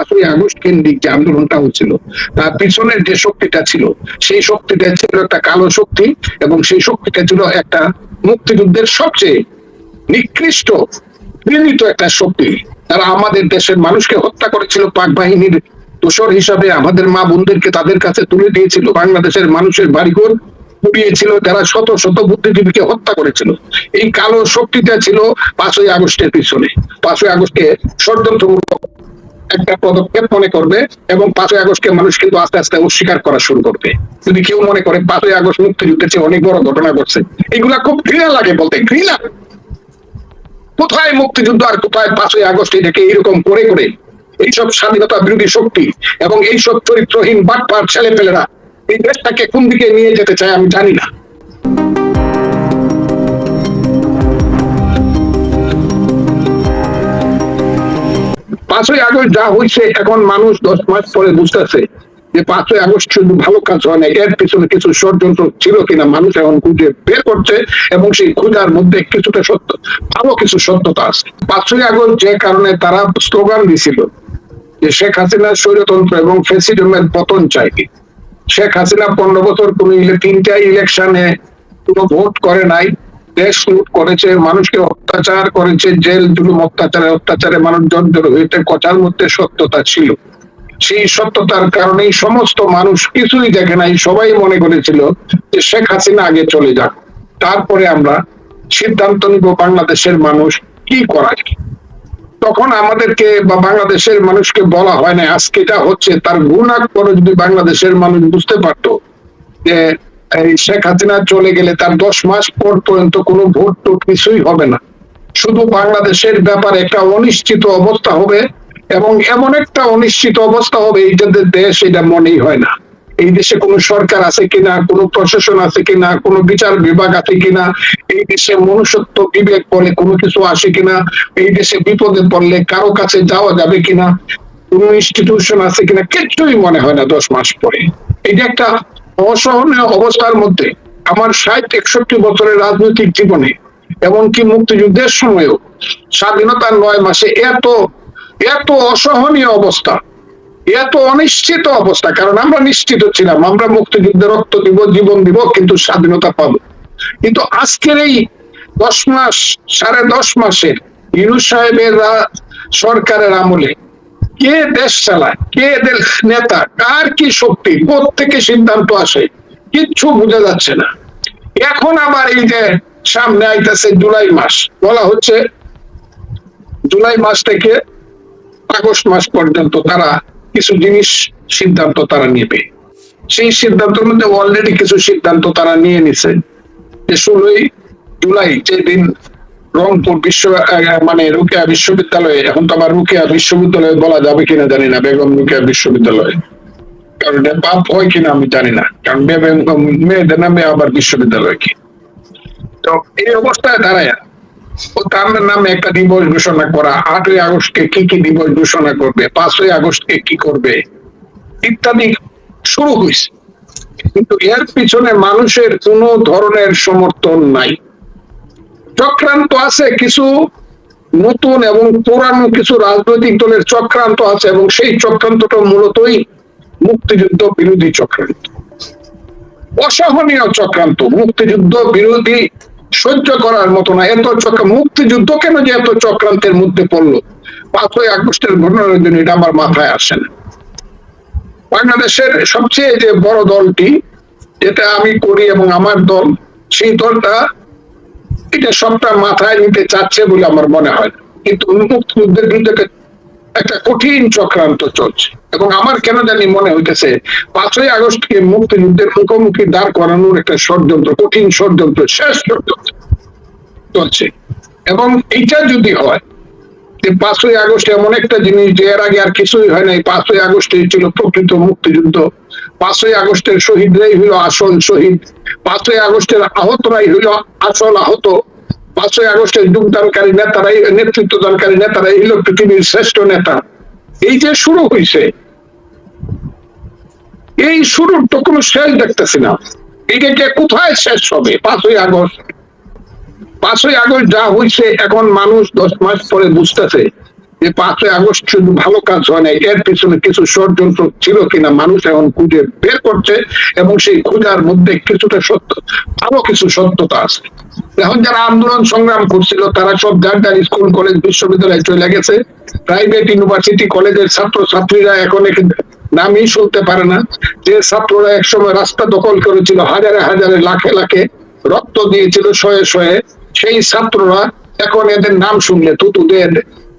পাঁচই আগস্ট কেন্দ্রিক যে আন্দোলনটা হচ্ছিল, তার পিছনের যে শক্তিটা ছিল, সেই শক্তিটা ছিল একটা কালো শক্তি এবং সেই শক্তিটা ছিল একটা মুক্তিযুদ্ধের সবচেয়ে নিকৃষ্ট ঘৃণিত একটা শক্তি। তারা আমাদের দেশের মানুষকে হত্যা করেছিল, পাক বাহিনীর দোষর হিসাবে আমাদের মা বোনদেরকে তাদের কাছে তুলে দিয়েছিল, বাংলাদেশের মানুষের বাড়িঘর পুড়িয়েছিল, যারা শত শত বুদ্ধিজীবীকে হত্যা করেছিল। এই কালো শক্তিটা ছিল পাঁচই আগস্টের পিছনে। পাঁচই আগস্টকে ষড়যন্ত্রমূলক একটা পদক্ষেপ মনে করবে এবং পাঁচই আগস্টকে মানুষ কিন্তু আস্তে আস্তে অস্বীকার করা শুরু করবে। যদি কেউ মনে করে পাঁচই আগস্ট মুক্তিযুদ্ধের চেয়ে অনেক বড় ঘটনা ঘটছে, এগুলা খুব ঘৃণা লাগে বলতে ঘৃণা কোথায় মুক্তিযুদ্ধ আর কোথায় পাঁচই আগস্ট এটাকে এইরকম করে করে? এইসব স্বাধীনতা বিরোধী শক্তি এবং এইসব চরিত্রহীন বাটপার ছেলে পেলেরা এই দেশটাকে কোন দিকে নিয়ে যেতে চায় আমি জানি না। পাঁচই আগস্ট যা হয়েছে এখন মানুষ দশ মাস পরে বুঝতেছে যে পাঁচই আগস্ট শুধু ভালো কাজ হয় না, এর পিছনে কিছু ষড়যন্ত্র ছিল কিনা মানুষ এখন খুঁজে বের করছে এবং সেই খোঁজার মধ্যে কিছুটা সত্য, ভালো কিছু সত্যতা আছে। পাঁচই আগস্ট যে কারণে তারা স্লোগান দিছিল যে শেখ হাসিনার স্বৈরতন্ত্র এবং ফেসিডমের পতন চাই। শেখ হাসিনা পনেরো বছর কোন তিনটা ইলেকশনে কোনো ভোট করে নাই। দেশ লুট করেছে, মানুষকে অত্যাচার করেছে, জেল জুলুম, অত্যাচারে অত্যাচারে মানুষ জর্জর হয়েছে, কথার মধ্যে সত্যতা ছিল। সেই সত্যতার কারণেই সমস্ত মানুষ কিছুই দেখে নাই, সবাই মনে করেছিল যে শেখ হাসিনা আগে চলে যাক। তারপরে আমরা সিদ্ধান্ত নিব বাংলাদেশের মানুষ কি করা তখন আমাদেরকে বা বাংলাদেশের মানুষকে বলা হয় না, আজকে এটা হচ্ছে তার গুণাক পরে যদি বাংলাদেশের মানুষ বুঝতে পারতো যে শেখ হাসিনা চলে গেলে তার দশ মাস পর পর্যন্ত কোনো ভোট টোট কিছুই হবে না। শুধু বাংলাদেশের ব্যাপারে একটা অনিশ্চিত অবস্থা হবে এবং এমন একটা অনিশ্চিত অবস্থা হবে এই যে দেশ এটা মনেই হয় না। এই দেশে কোনো সরকার আছে কিনা, কোনো প্রশাসন আছে কিনা, কোনো বিচার বিভাগ আছে কিনা, এই দেশে মনুষ্যত্ব বিবেক বলে কোনো কিছু আসে কিনা, এই দেশে বিপদে পড়লে কারও কাছে যাওয়া যাবে কিনা, কোন ইনস্টিটিউশন আছে কিনা কিচ্ছুই মনে হয় না দশ মাস পরে। এটা একটা অসহনীয় অবস্থার মধ্যে আমার ষাট, একষট্টি বছরের রাজনৈতিক জীবনে এমনকি মুক্তিযুদ্ধের সময়ও স্বাধীনতার নয় মাসে এত এত অসহনীয় অবস্থা, এত অনিশ্চিত অবস্থা। কারণ আমরা নিশ্চিত ছিলাম, আমরা মুক্তিযুদ্ধে রক্ত দিব, জীবন দিব, কিন্তু স্বাধীনতা পাবো। কিন্তু আজকের এই দশ মাস, সাড়ে দশ মাসের ইউনুস সাহেবের সরকারের আমলে কে দেশ চালায়? কে এদের নেতা? কার কি শক্তি? থেকে সিদ্ধান্ত আসে। কিচ্ছু বোঝা যাচ্ছে না। এখন আবার এই যে সামনে আইতেছে জুলাই মাস। বলা হচ্ছে জুলাই মাস থেকে আগস্ট মাস পর্যন্ত তারা কিছু জিনিস সিদ্ধান্ত তারা নেবে। সেই সিদ্ধান্তের মধ্যে অলরেডি কিছু সিদ্ধান্ত তারা নিয়ে নিছে। যে ষোলোই জুলাই যেদিন রংপুর বিশ্ব মানে রুকিয়া বিশ্ববিদ্যালয়ে, এখন তো আবার রুকিয়া বিশ্ববিদ্যালয়ে বলা যাবে কিনা জানি না, বেগম রুকিয়া বিশ্ববিদ্যালয়ে। কারণ পাপ হয় কিনা আমি জানি না, কারণ মেয়েদের নামে আবার বিশ্ববিদ্যালয় কি? তো এই অবস্থায় দাঁড়ায়, ও তার নামে একটা দিবস ঘোষণা করা, আটই আগস্টকে কি কি দিবস ঘোষণা করবে, পাঁচই আগস্টকে কি করবে, ইত্যাদি শুরু হয়েছে। কিন্তু এর পিছনে মানুষের কোনো ধরনের সমর্থন নাই। চক্রান্ত আছে কিছু নতুন এবং পুরানো কিছু রাজনৈতিক দলের চক্রান্ত আছে এবং সেই চক্রান্তটা মূলতই মুক্তিযুদ্ধ বিরোধী চক্রান্ত। অসহনীয় চক্রান্ত, মুক্তিযুদ্ধ বিরোধী সহ্য করার মতো না। এত চক্র, মুক্তিযুদ্ধ কেন যে এত চক্রান্তের মধ্যে পড়ল? পাঁচই আগস্টের ঘটনার জন্য এটা আমার মাথায় আসে না। বাংলাদেশের সবচেয়ে যে বড় দলটি, যেটা আমি করি এবং আমার দল, সেই দলটা এটা সবটা মাথায় নিতে চাচ্ছে বলে আমার মনে হয় কিন্তু মুক্তিযুদ্ধের বিরুদ্ধে একটা- একটা কঠিন চক্রান্ত চলছে। এবং আমার কেন জানি মনে হইতেছে, পাঁচই আগস্টকে মুক্তিযুদ্ধের মুখোমুখি দাঁড় করানোর একটা ষড়যন্ত্র, কঠিন ষড়যন্ত্র, শেষ ষড়যন্ত্র চলছে। এবং এইটা যদি হয়, যে পাঁচই আগস্ট এমন একটা জিনিস যে এর আগে আর কিছুই হয় নাই, পাঁচই আগস্টে ছিল প্রকৃত মুক্তিযুদ্ধ। পাঁচই আগস্টের শহীদরাই হইল আসল শহীদ, পাঁচই আগস্টের আহতরাই হইল আসল আহত, পাঁচই আগস্টের যোগদানকারী নেতারাই, নেতৃত্ব দানকারী নেতারাই হইল পৃথিবীর শ্রেষ্ঠ নেতা। এই যে শুরু হয়েছে এই শুরুর তো কোনো শেষ দেখতেছি না। এইটাকে কোথায় শেষ হবে পাঁচই আগস্ট? পাঁচই আগস্ট যা হয়েছে এখন মানুষ দশ মাস পরে বুঝতেছে যে পাঁচই আগস্ট শুধু ভালো কাজ হয় না এর পিছনে কিছু ষড়যন্ত্র ছিল কিনা মানুষ এখন খুঁজে বের করছে এবং সেই খোঁজার মধ্যে কিছুটা সত্য, আরও কিছু সত্যতা আছে। এখন যারা আন্দোলন সংগ্রাম করছিল, তারা সব যার যার স্কুল, কলেজ, বিশ্ববিদ্যালয়ে চলে গেছে। প্রাইভেট ইউনিভার্সিটি কলেজের ছাত্র ছাত্রীরা এখন নামই শুনতে পারে না। যে ছাত্ররা একসময় রাস্তা দখল করেছিল, হাজারে হাজারে, লাখে লাখে রক্ত দিয়েছিল, শয়ে শয়ে, সেই ছাত্ররা এখন এদের নাম শুনলে তুতুদের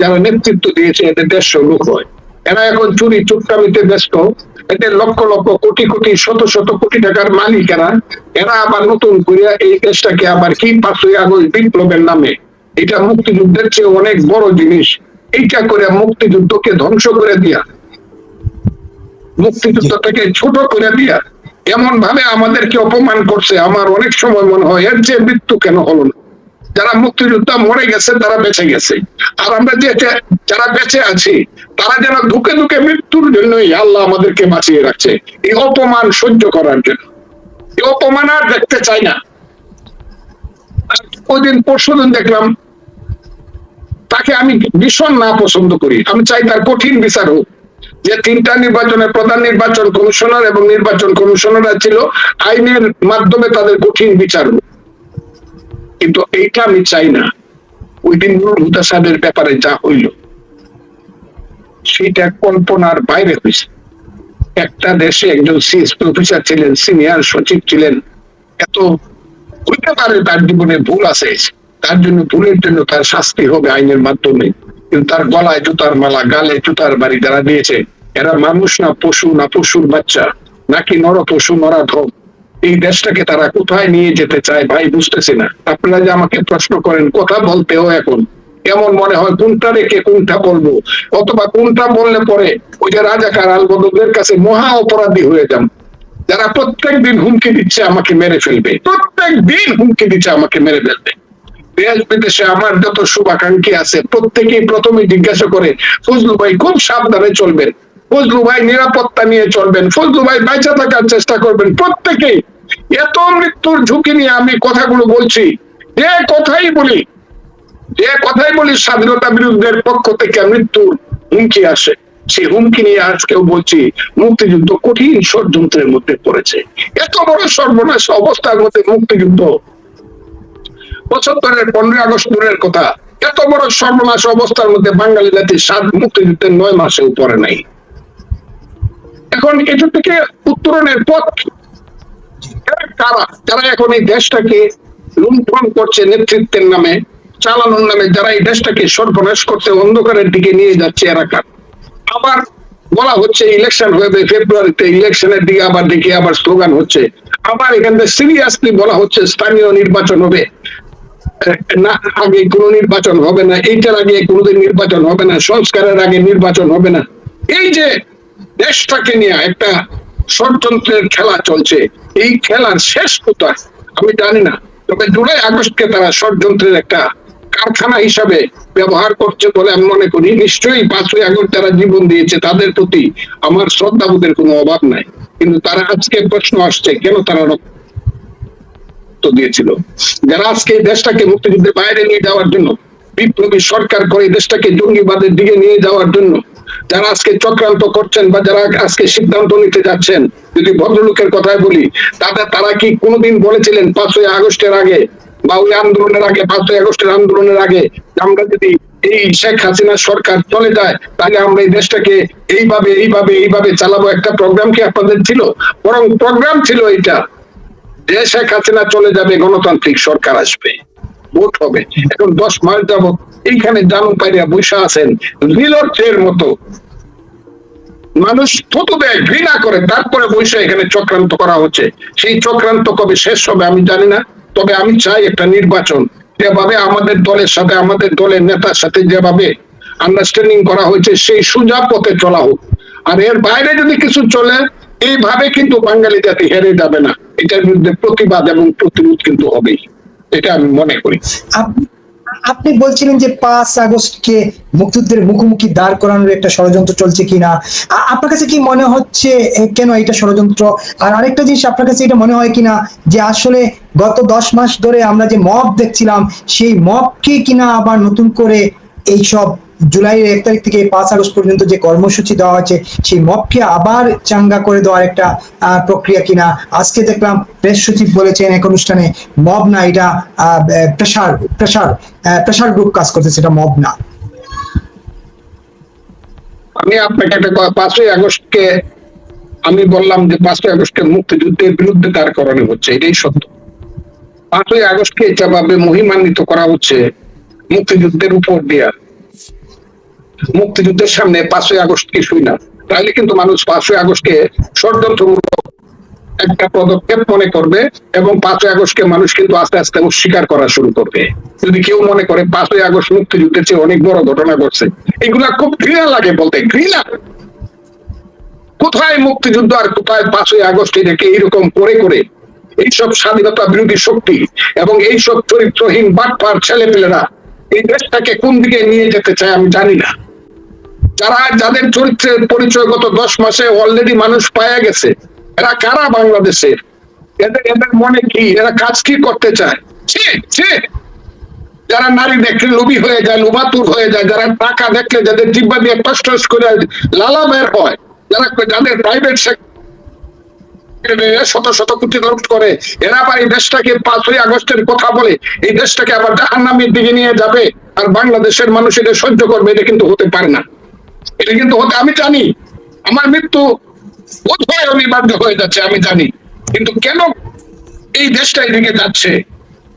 যারা নেতৃত্ব দিয়েছে এদের দেড়শো লোক হয়। এরা এখন চুরি চুপটামিতে ব্যস্ত। এদের লক্ষ লক্ষ কোটি কোটি, শত শত কোটি টাকার মালিকেরা এরা। আবার নতুন করে এই দেশটাকে আবার কি পাঁচই আগস্ট বিপ্লবের নামে। এটা মুক্তিযুদ্ধের চেয়ে অনেক বড় জিনিস। এইটা করে মুক্তিযুদ্ধকে ধ্বংস করে দিয়া। মুক্তিযুদ্ধটাকে ছোট করে দিয়া। এমন ভাবে আমাদেরকে অপমান করছে। আমার অনেক সময় মনে হয়, এর যে মৃত্যু কেন হলো না? যারা মুক্তিযোদ্ধা মরে গেছে, তারা বেঁচে গেছে। আর আমরা যে যারা বেঁচে আছি, তারা যেন ধুকে ধুকে মৃত্যুর জন্যই আল্লাহ আমাদেরকে বাঁচিয়ে রাখছে। এই অপমান সহ্য করার জন্য। এই অপমান আর দেখতে চাই না। ওই দিন পরশু দিন দেখলাম, তাকে আমি ভীষণ না পছন্দ করি। আমি চাই তার কঠিন বিচার হোক। যে তিনটা নির্বাচনে প্রধান নির্বাচন কমিশনার এবং নির্বাচন কমিশনাররা ছিল, আইনের মাধ্যমে তাদের কঠিন বিচার হোক। কিন্তু এইটা আমি চাই না। ওই দিন নুরুল হুদা সাহেবের ব্যাপারে যা হইল সেটা কল্পনার বাইরে হয়েছে একটা দেশে একজন সিএসপি অফিসার ছিলেন সিনিয়র সচিব ছিলেন, এত হইতে পারে তার জীবনে ভুল আছে। তার জন্য ভুলের জন্য তার শাস্তি হবে আইনের মাধ্যমে। কিন্তু তার গলায় জুতার মালা, গালে জুতার বাড়ি যারা দিয়েছে, এরা মানুষ না পশু, না পশুর বাচ্চা, নাকি নর পশু নরা নরাধম। এই দেশটাকে তারা কোথায় নিয়ে যেতে চায় ভাই বুঝতেছি না। আপনারা যে আমাকে প্রশ্ন করেন, কথা বলতেও এখন। এমন মনে হয় কোনটা রেখে কোনটা বলব? অথবা কোনটা বললে পরে ওই যে রাজাকার আলবদদের কাছে মহা অপরাধী হয়ে যান যারা প্রত্যেক দিন হুমকি দিচ্ছে আমাকে মেরে ফেলবে। প্রত্যেক দিন হুমকি দিচ্ছে আমাকে মেরে ফেলবে। দেশ বিদেশে আমার যত শুভাকাঙ্ক্ষী আছে, প্রত্যেকেই প্রথমে জিজ্ঞাসা করে, ফজলু ভাই খুব সাবধানে চলবেন। ফজলু ভাই নিরাপত্তা নিয়ে চলবেন। ফজলু ভাই বেঁচে থাকার চেষ্টা করবেন। প্রত্যেকেই এত মৃত্যুর ঝুঁকি নিয়ে আমি কথাগুলো বলছি। যে কথাই বলি, যে কথাই বলি, স্বাধীনতা বিরুদ্ধের পক্ষ থেকে মৃত্যুর হুমকি আসে। সেই হুমকি নিয়ে আজকেও বলছি, মুক্তিযুদ্ধ কঠিন ষড়যন্ত্রের মধ্যে পড়েছে। এত বড় সর্বনাশ অবস্থার মধ্যে মুক্তিযুদ্ধ। পঁচাত্তরের পনেরোই আগস্ট দূরের কথা, এত বড় সর্বনাশ অবস্থার মধ্যে বাঙালি জাতি সাত মুক্তিযুদ্ধের নয় মাসেও পরে নাই। এখন এটা থেকে উত্তরণের পথ কারা যারা এখন এই দেশটাকে লুণ্ঠন করছে নেতৃত্বের নামে, চালানোর নামে, যারা এই দেশটাকে সর্বনাশ করছে অন্ধকারের দিকে নিয়ে যাচ্ছে এরা কার? আবার বলা হচ্ছে ইলেকশন হবে ফেব্রুয়ারিতে ইলেকশনের দিকে আবার দেখি আবার স্লোগান হচ্ছে। আবার এখান থেকে সিরিয়াসলি বলা হচ্ছে স্থানীয় নির্বাচন হবে। না, আগে কোনো নির্বাচন হবে না, এইটার আগে কোনোদিন নির্বাচন হবে না, সংস্কারের আগে নির্বাচন হবে না। এই যে দেশটাকে নিয়ে একটা ষড়যন্ত্রের খেলা চলছে এই খেলার শেষ কোথায় আমি জানি না। তবে জুলাই আগস্টকে তারা ষড়যন্ত্রের একটা কারখানা হিসাবে ব্যবহার করছে বলে আমি মনে করি। নিশ্চয়ই পাঁচই আগস্ট যারা জীবন দিয়েছে, তাদের প্রতি আমার শ্রদ্ধাবোধের কোনো অভাব নাই। কিন্তু তারা আজকে প্রশ্ন আসছে, কেন তারা রক্ত দিয়েছিল? যারা আজকে এই দেশটাকে মুক্তিযুদ্ধের বাইরে নিয়ে যাওয়ার জন্য, বিপ্লবী সরকার করে দেশটাকে জঙ্গিবাদের দিকে নিয়ে যাওয়ার জন্য যারা আজকে চক্রান্ত করছেন বা যারা আজকে সিদ্ধান্ত নিতে যাচ্ছেন, যদি ভদ্রলোকের কথাই বলি, তাদের, তারা কি কোনোদিন বলেছিলেন পাঁচই আগস্টের আগে বা ওই আন্দোলনের আগে, পাঁচই আগস্টের আন্দোলনের আগে আমরা যদি এই শেখ হাসিনা সরকার চলে যায়, তাহলে আমরা এই দেশটাকে এইভাবে এইভাবে এইভাবে চালাবো। একটা প্রোগ্রাম কি আপনাদের ছিল? বরং প্রোগ্রাম ছিল এটা যে শেখ হাসিনা চলে যাবে, গণতান্ত্রিক সরকার আসবে। ভোট হবে। এখন দশ মাস যাব এইখানে জানু পাইয়া বৈশা আছেন নীলর্থের মতো। মানুষ থতো দেয়, ঘৃণা করে। তারপরে বৈশা এখানে চক্রান্ত করা হচ্ছে। সেই চক্রান্ত কবে শেষ হবে আমি জানি না। তবে আমি চাই একটা নির্বাচন। যেভাবে আমাদের দলের সাথে, আমাদের দলের নেতার সাথে যেভাবে আন্ডারস্ট্যান্ডিং করা হয়েছে, সেই সোজা পথে চলা হোক। আর এর বাইরে যদি কিছু চলে, এইভাবে কিন্তু বাঙালি জাতি হেরে যাবে না। এটার বিরুদ্ধে প্রতিবাদ এবং প্রতিরোধ কিন্তু হবেই। এটা আমি মনে করি। আপনি বলছিলেন যে পাঁচ আগস্টকে মুক্তিদের মুখোমুখি দাঁড় করানোর একটা ষড়যন্ত্র চলছে কিনা। আপনার কাছে কি মনে হচ্ছে কেন এটা ষড়যন্ত্র? আর আরেকটা জিনিস, আপনার কাছে এটা মনে হয় কিনা, যে আসলে গত দশ মাস ধরে আমরা যে মব দেখছিলাম, সেই মবকে কিনা আবার নতুন করে এইসব জুলাইয়ের এক তারিখ থেকে পাঁচ আগস্ট পর্যন্ত যে কর্মসূচি দেওয়া হয়েছে, সেই মবকে আবার চাঙ্গা করে দেওয়ার একটা প্রক্রিয়া কিনা আজকে দেখলাম প্রেস সচিব বলেছেন এক অনুষ্ঠানে, মব না, এটা প্রেশার প্রেশার প্রেশার গ্রুপ কাজ করতেছে, এটা মব না। আমি আপনাকে একটা পাঁচই আগস্টকে আমি বললাম যে পাঁচই আগস্টকে মুক্তিযুদ্ধের বিরুদ্ধে তার করানো হচ্ছে, এটাই সত্য। পাঁচই আগস্টকে যেভাবে মহিমান্বিত করা হচ্ছে, মুক্তিযুদ্ধের উপর দিয়া মুক্তিযুদ্ধের সামনে পাঁচই আগস্ট কিছুই না। তাহলে কিন্তু মানুষ পাঁচই আগস্টকে ষড়যন্ত্রমূলক একটা পদক্ষেপ মনে করবে এবং পাঁচই আগস্টকে মানুষ কিন্তু আস্তে আস্তে অস্বীকার করা শুরু করবে। যদি কেউ মনে করে পাঁচই আগস্ট মুক্তিযুদ্ধের চেয়ে অনেক বড় ঘটনা ঘটছে, এগুলা খুব ঘৃণা লাগে বলতে, ঘৃণা! কোথায় মুক্তিযুদ্ধ আর কোথায় পাঁচই আগস্ট এটাকে এইরকম করে করে এইসব স্বাধীনতা বিরোধী শক্তি এবং এইসব চরিত্রহীন বাটপার ছেলেপেলেরা এই দেশটাকে কোন দিকে নিয়ে যেতে চায় আমি জানি না। যারা যাদের চরিত্রের পরিচয় গত দশ মাসে অলরেডি মানুষ পাওয়া গেছে, এরা কারা বাংলাদেশের এদের এদের মনে কি? এরা কাজ কি করতে চায়? যারা নারী দেখলে লোভী হয়ে যায়, লোভাতুর হয়ে যায়, যারা টাকা দেখলে যাদের জিব্বা দিয়ে টস করে লালা বের হয়, যারা যাদের প্রাইভেট শত শত কোটি করে, এরা আবার এই দেশটাকে পাঁচই আগস্টের কথা বলে, এই দেশটাকে আবার জাহান্নামের দিকে নিয়ে যাবে, আর বাংলাদেশের মানুষ এটা সহ্য করবে, এটা কিন্তু হতে পারে না। এটা কিন্তু হতে আমি জানি। আমার মৃত্যু বোধ হয় অনিবার্য হয়ে যাচ্ছে, আমি জানি। কিন্তু কেন এই দেশটা এদিকে যাচ্ছে?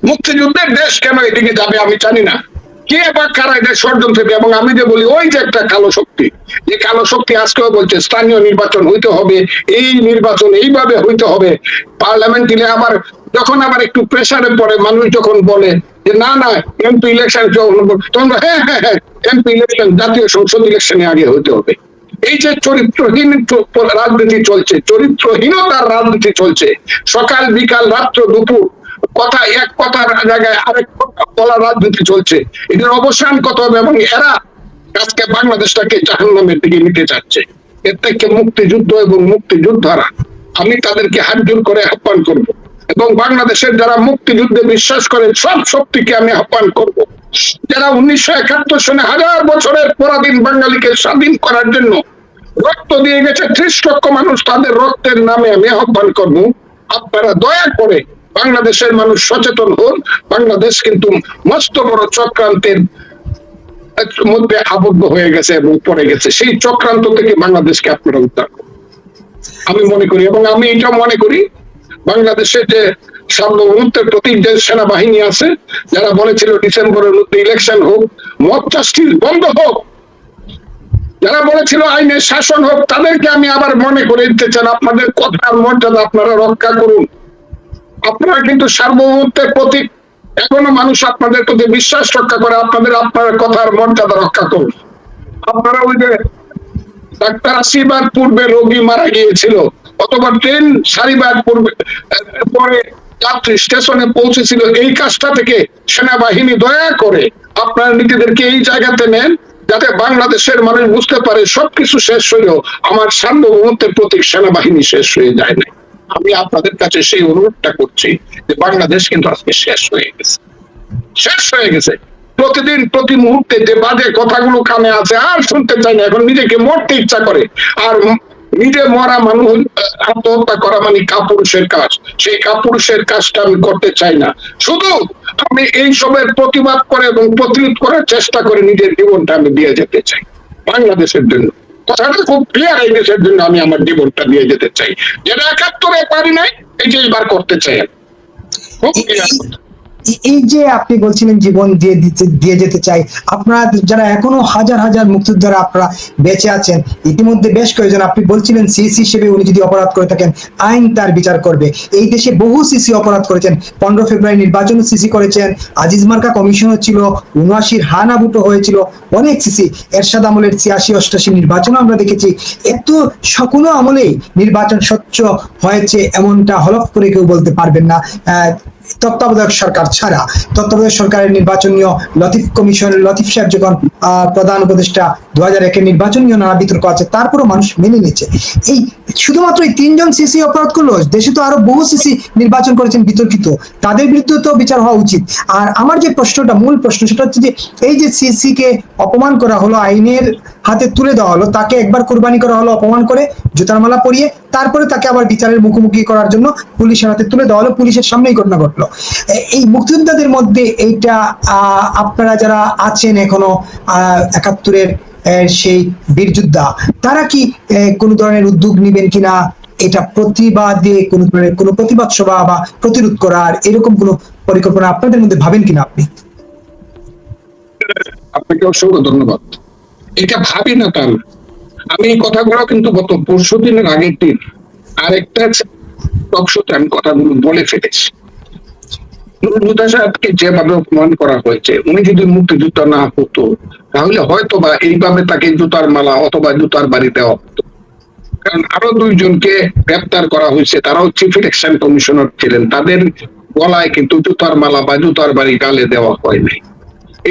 মুক্তিযুদ্ধের দেশ কেন এদিকে যাবে আমি জানি না। কে বা কারা এটা ষড়যন্ত্র? এবং আমি যে বলি, ওই যে একটা কালো শক্তি, যে কালো শক্তি আজকেও বলছে, স্থানীয় নির্বাচন হইতে হবে, এই নির্বাচন এইভাবে হইতে হবে। পার্লামেন্ট দিলে আবার যখন আবার একটু প্রেসারে পড়ে, মানুষ যখন বলে যে, না না এমপি ইলেকশন তখন হ্যাঁ হ্যাঁ হ্যাঁ এমপি ইলেকশন জাতীয় সংসদ ইলেকশনে আগে হইতে হবে। এই যে চরিত্রহীন রাজনীতি চলছে, চরিত্রহীনতার রাজনীতি চলছে। সকাল, বিকাল, রাত্র, দুপুর, কথা, এক কথার জায়গায় আরেক কথা বলা রাজনীতি চলছে। এদের অবসান কত হবে এবং এরা আজকে বাংলাদেশটাকে জাহান্নামের দিকে নিতে চাচ্ছে। এর থেকে মুক্তিযুদ্ধ এবং মুক্তিযোদ্ধারা, আমি তাদেরকে হাত জোর করে আহ্বান করব। এবং বাংলাদেশের যারা মুক্তিযুদ্ধে বিশ্বাস করে, সব শক্তিকে আমি আহ্বান করব। যারা উনিশশো একাত্তর সনে হাজার বছরের পরাধীন বাঙালিকে স্বাধীন করার জন্য রক্ত দিয়ে গেছে ত্রিশ লক্ষ মানুষ, তাদের রক্তের নামে আমি আহ্বান করব। আপনারা দয়া করে বাংলাদেশের মানুষ সচেতন হন। বাংলাদেশ কিন্তু মস্ত বড় চক্রান্তের মধ্যে আবদ্ধ হয়ে গেছে এবং পড়ে গেছে। সেই চক্রান্ত থেকে বাংলাদেশকে আপনারা উদ্ধার আমি মনে করি এবং আমি এটা মনে করি বাংলাদেশের যে সার্বভৌমত্বের প্রতীক যে সেনাবাহিনী আছে, যারা বলেছিল ডিসেম্বরের মধ্যে ইলেকশন হোক, মত জাস্টিস বন্ধ হোক, যারা বলেছিল আইনের শাসন হোক, তাদেরকে আমি আবার মনে করে দিতে চান আপনাদের কথার মর্যাদা আপনারা রক্ষা করুন। আপনারা কিন্তু সার্বভৌমত্বের প্রতীক, এখনও মানুষ আপনাদের প্রতি বিশ্বাস রক্ষা করে, আপনাদের, আপনার কথার মর্যাদা রক্ষা করুন। আপনারা ওই যে ডাক্তার আশিবার পূর্বে রোগী মারা গিয়েছিল অথবা ট্রেন পূর্বে পরে যাত্রী স্টেশনে পৌঁছেছিল এই কাজটা থেকে সেনাবাহিনী দয়া করে আপনার নিজেদেরকে এই জায়গাতে নেন যাতে বাংলাদেশের মানুষ বুঝতে পারে সবকিছু শেষ হইলেও আমার সার্বভৌমত্বের প্রতীক সেনাবাহিনী শেষ হয়ে যায় না আমি আপনাদের কাছে সেই অনুরোধটা করছি যে বাংলাদেশ কিন্তু আজকে শেষ হয়ে গেছে। শেষ হয়ে গেছে। প্রতিদিন, প্রতি মুহূর্তে যে বাজে কথাগুলো কানে আছে আর শুনতে চাই না, এখন নিজেকে মরতে ইচ্ছা করে। আর নিজে মরা মানুষ আত্মহত্যা করা মানে কাপুরুষের কাজ। সেই কাপুরুষের কাজটা আমি করতে চাই না। শুধু আমি এই সবের প্রতিবাদ করে এবং প্রতিরোধ করার চেষ্টা করে নিজের জীবনটা আমি দিয়ে যেতে চাই। বাংলাদেশের জন্য। কথাটা খুব ক্লিয়ার এই দেশের জন্য আমি আমার জীবনটা দিয়ে যেতে চাই। যেটা একাত্তরে পারি নাই এই যে এবার করতে চাই। খুব ক্লিয়ার এই- যে আপনি বলছিলেন জীবন দিয়ে দিতে, দিয়ে যেতে চাই, আপনারা যারা এখনও হাজার হাজার মুক্তিযোদ্ধারা আপনারা বেঁচে আছেন, ইতিমধ্যে বেশ কয়েকজন, আপনি বলছিলেন সিসি হিসেবে উনি যদি অপরাধ করে থাকেন, আইন তার বিচার করবে। এই দেশে বহু সিসি অপরাধ করেছেন। পনেরো ফেব্রুয়ারি নির্বাচন সিসি করেছেন, আজিজ মার্কা কমিশন ছিল, উনআশির হানাবুটো হয়েছিল, অনেক সিসি এরশাদ আমলের ছিয়াশি, অষ্টাশি নির্বাচন আমরা দেখেছি। এত সকল আমলেই নির্বাচন স্বচ্ছ হয়েছে, এমনটা হলফ করে কেউ বলতে পারবেন না। তত্ত্বাবধায়ক সরকার ছাড়া তত্ত্বাবধায়ক সরকারের নির্বাচনীয় লতিফ কমিশন লতিফ সাহেব যখন প্রধান উপদেষ্টা দু হাজার একের নির্বাচনীয় নানা বিতর্ক আছে, তারপরও মানুষ মেনে নিচ্ছে। এই শুধুমাত্র এই তিনজন সিসি অপরাধ করল, দেশে তো আরও বহু সিসি নির্বাচন করেছেন বিতর্কিত। তাদের বিরুদ্ধে তো বিচার হওয়া উচিত। আর আমার যে প্রশ্নটা, মূল প্রশ্ন সেটা হচ্ছে যে, এই যে সিসি কে অপমান করা হলো, আইনের হাতে তুলে দেওয়া হলো, তাকে একবার কোরবানি করা হলো, অপমান করে জুতার মালা পরিয়ে, তারপরে তাকে আবার বিচারের মুখোমুখি করার জন্য পুলিশের হাতে তুলে দেওয়া হলো, পুলিশের সামনেই ঘটনা ঘটলো। এ- এই মুক্তিযোদ্ধাদের মধ্যে এইটা আপনারা যারা আছেন এখনও একাত্তরের সেই বীর যোদ্ধা, তারা কি কোনো ধরনের উদ্যোগ নেবেন কিনা? এটা প্রতিবাদে কোনো ধরনের, কোনো প্রতিবাদ সভা বা প্রতিরোধ করার এরকম কোনো পরিকল্পনা আপনাদের মধ্যে ভাবেন কিনা আপনি? আপনাকে অসংখ্য ধন্যবাদ। এটা ভাবি না তা আমি এই কথাগুলো কিন্তু গত পরশু দিনের আগের দিন আরেকটা টকশোতে আমি কথাগুলো বলে ফেলেছি। সাহেবকে যেভাবে অপমান করা হয়েছে, উনি যদি মুক্তিযুদ্ধ না হতো তাহলে হয়তো বা এইভাবে তাকে জুতার মালা অথবা জুতার বাড়ি দেওয়া হতো। কারণ আরও দুইজনকে গ্রেপ্তার করা হয়েছে, তারাও চিফ ইলেকশন কমিশনার ছিলেন, তাদের গলায় কিন্তু জুতার মালা বা জুতার বাড়ি গালে দেওয়া হয় নাই।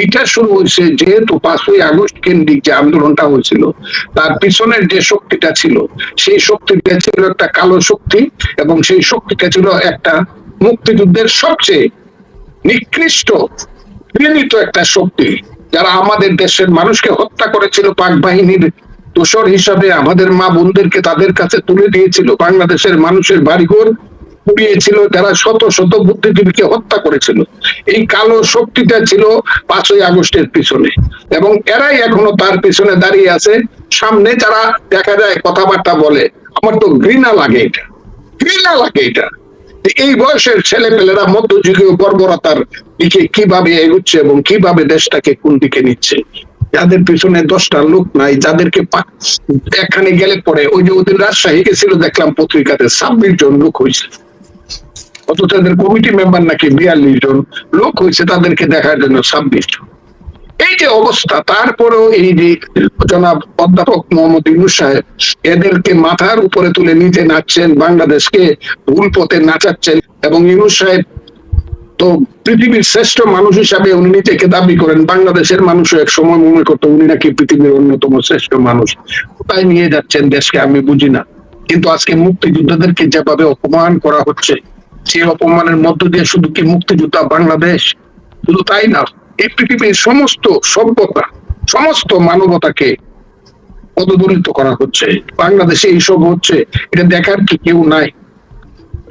এইটা শুরু হয়েছে যেহেতু পাঁচই আগস্ট কেন্দ্রিক যে আন্দোলনটা হয়েছিল, তার পিছনের যে শক্তিটা ছিল, সেই শক্তিটা ছিল একটা কালো শক্তি এবং সেই শক্তিটা ছিল একটা মুক্তিযুদ্ধের সবচেয়ে নিকৃষ্ট ঘৃণিত একটা শক্তি যারা আমাদের দেশের মানুষকে হত্যা করেছিল, পাক বাহিনীর দোষর হিসাবে আমাদের মা বোনদেরকে তাদের কাছে তুলে দিয়েছিল, বাংলাদেশের মানুষের বাড়িঘর পুড়িয়েছিল তারা শত শত বুদ্ধিজীবীকে হত্যা করেছিল। এই কালো শক্তিটা ছিল পাঁচই আগস্টের পিছনে এবং এরাই এখনও তার পিছনে দাঁড়িয়ে আছে। সামনে যারা দেখা যায় কথাবার্তা বলে, আমার তো ঘৃণা লাগে এটা। ঘৃণা লাগে এটা। এই বয়সের ছেলে পেলেরা মধ্যযুগীয় বর্বরতার দিকে কীভাবে এগুচ্ছে এবং কীভাবে দেশটাকে কোন দিকে নিচ্ছে? যাদের পিছনে দশটা লোক নাই, যাদেরকে এখানে গেলে পরে ওই যে ওদের রাজশাহী গেছিল দেখলাম পত্রিকাতে ছাব্বিশ জন লোক হয়েছে। অথচ তাদের কমিটি মেম্বার নাকি বিয়াল্লিশ জন লোক হয়েছে, তাদেরকে দেখার জন্য ছাব্বিশ জন। এই যে অবস্থা। তারপরেও এই যে জনাব অধ্যাপক মোহাম্মদ ইউনুস সাহেব এদেরকে মাথার উপরে তুলে নিজে নাচছেন, বাংলাদেশকে ভুল পথে নাচাচ্ছেন এবং ইউনুস সাহেব তো পৃথিবীর শ্রেষ্ঠ মানুষ হিসাবে উনি নিজেকে দাবি করেন, বাংলাদেশের মানুষও এক সময় মনে করতো উনি নাকি পৃথিবীর অন্যতম শ্রেষ্ঠ মানুষ। কোথায় নিয়ে যাচ্ছেন দেশকে আমি বুঝি না। কিন্তু আজকে মুক্তিযোদ্ধাদেরকে যেভাবে অপমান করা হচ্ছে, সেই অপমানের মধ্য দিয়ে শুধু কি মুক্তিযোদ্ধা বাংলাদেশ? শুধু তাই না। এই পৃথিবীর সমস্ত সভ্যতা, সমস্ত মানবতাকে পদদলিত করা হচ্ছে। বাংলাদেশে এইসব হচ্ছে, এটা দেখার কি কেউ নাই।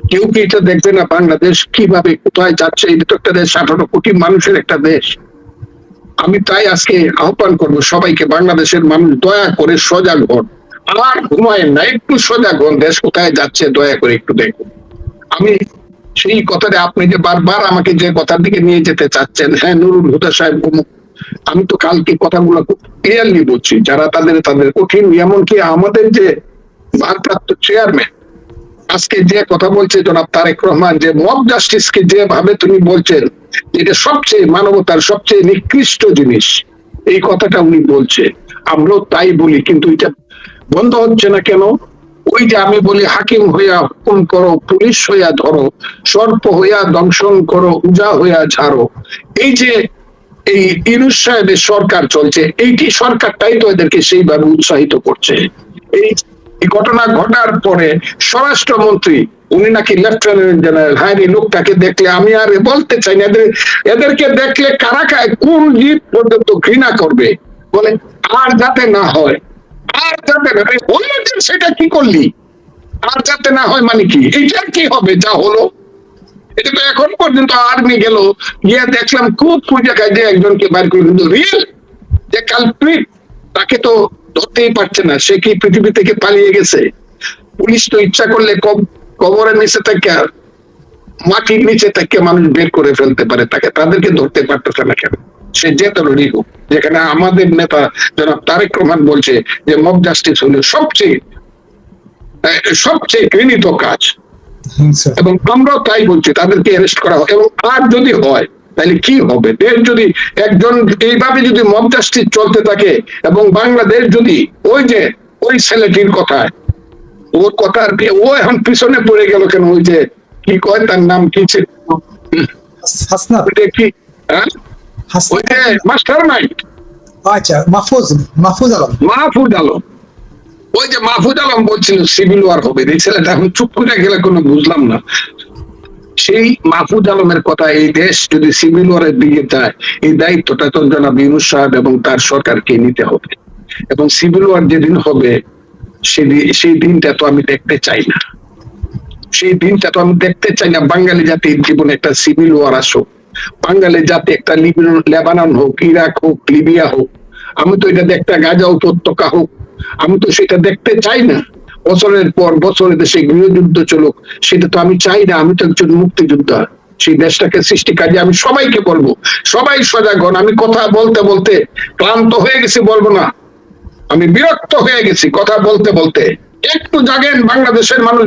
কেউ কি এটা দেখবে না বাংলাদেশ কীভাবে কোথায় যাচ্ছে? এটা তো একটা দেশ, আঠারো কোটি মানুষের একটা দেশ। আমি তাই আজকে আহ্বান করব সবাইকে, বাংলাদেশের মানুষ দয়া করে সজাগ হন। আর ঘুমায় না, একটু সজাগ হন, দেশ কোথায় যাচ্ছে দয়া করে একটু দেখুন। আমি সেই কথাটা আপনি যে বারবার আমাকে যে কথার দিকে নিয়ে যেতে চাচ্ছেন হ্যাঁ নুরুল হুদা সাহেব অমুক আমি তো কালকে কথাগুলো খুব ক্লিয়ারলি বলছি, যারা তাদের তাদের কঠিন, এমনকি আমাদের যে ভারপ্রাপ্ত চেয়ারম্যান আজকে যে কথা বলছে জনাব তারেক রহমান, যে মব জাস্টিস কে যেভাবে তুমি বলছেন এটা সবচেয়ে মানবতার সবচেয়ে নিকৃষ্ট জিনিস, এই কথাটা উনি বলছে। আমরাও তাই বলি, কিন্তু এটা বন্ধ হচ্ছে না কেন? ওই যে আমি বলি, হাকিম হইয়া হুকুম করো, পুলিশ হইয়া ধরো, সর্প হইয়া দংশন করো, উজা হইয়া ঝাড়ো। এই যে এই সাহেবের সরকার চলছে এইটি সরকারটাই তো এদেরকে সেইভাবে উৎসাহিত করছে? এই ঘটনা ঘটার পরে স্বরাষ্ট্রমন্ত্রী, উনি নাকি লেফটেন্যান্ট জেনারেল হ্যাঁ এই লোকটাকে দেখলে আমি আর বলতে চাই না, এদের এদেরকে দেখলে কারা কোন জিত পর্যন্ত ঘৃণা করবে? বলে, আর যাতে না হয় আর যাতে না হয়। সেটা কি করলি? আর যাতে না হয় মানে কি? এইটার কি হবে? যা হলো। এটা তো এখন পর্যন্ত আর্মি গেল, গিয়ে দেখলাম খুব জায়গায় যে একজনকে বাইর করে কিন্তু রিয়েল যে কালপ্রিট তাকে তো ধরতেই পারছে না। সে কি পৃথিবী থেকে পালিয়ে গেছে? পুলিশ তো ইচ্ছা করলে কবরের নিচে থেকে মাটির নিচে থেকে মানুষ বের করে ফেলতে পারে। তাকে তাদেরকে ধরতে পারতেছে না কেন? সে তরুণী হোক যেখানে আমাদের নেতা জনাব তারেক রহমান বলছে যে মব জাস্টিস হলো সবচেয়ে সবচেয়ে ঘৃণিত কাজ। এবং আমরাও তাই বলছি তাদেরকে অ্যারেস্ট করা হোক। এবং আর যদি হয় তাহলে কি হবে? দেশ যদি একজন এইভাবে যদি মব জাস্টিস চলতে থাকে এবং বাংলাদেশ যদি ওই যে ওই ছেলেটির কথায় ওর কথার ও এখন পিছনে পড়ে গেল কেন? ওই যে কি কয় তার নাম কি ছিল? কি হ্যাঁ? মাস্টার মাইন্ড আচ্ছা মাহফুজ মাহফুজ আলম। মাহফুজ আলম। ওই যে মাহফুজ আলম বলছিল সিভিল ওয়ার হবে। এই ছেলেটা এখন চুপ করে গেলে কোনো বুঝলাম না। সেই মাহফুজ আলমের কথা এই দেশ যদি সিভিল ওয়ারের দিকে যায় এই দায়িত্বটা তো জনাব ইউনুস সাহেব এবং তার সরকারকে নিতে হবে। এবং সিভিল ওয়ার যেদিন হবে সেদিন সেই দিনটা তো আমি দেখতে চাই না। সেই দিনটা তো আমি দেখতে চাই না। বাঙালি জাতির জীবনে একটা সিভিল ওয়ার আসুক। বাঙালি জাতি একটা লেবানন হোক, ইরাক হোক, লিবিয়া হোক, আমি তো এটা দেখতে গাজা উপত্যকা হোক, আমি তো সেটা দেখতে চাই না। বছরের পর বছর দেশে গৃহযুদ্ধ চলুক, সেটা তো আমি চাই না, আমি তো একজন মুক্তিযোদ্ধা। সেই দেশটাকে সৃষ্টি কাজে আমি সবাইকে বলব, সবাই সজাগ হন। আমি কথা বলতে বলতে ক্লান্ত হয়ে গেছি, বলব না। আমি বিরক্ত হয়ে গেছি কথা বলতে বলতে। একটু জাগেন বাংলাদেশের মানুষ।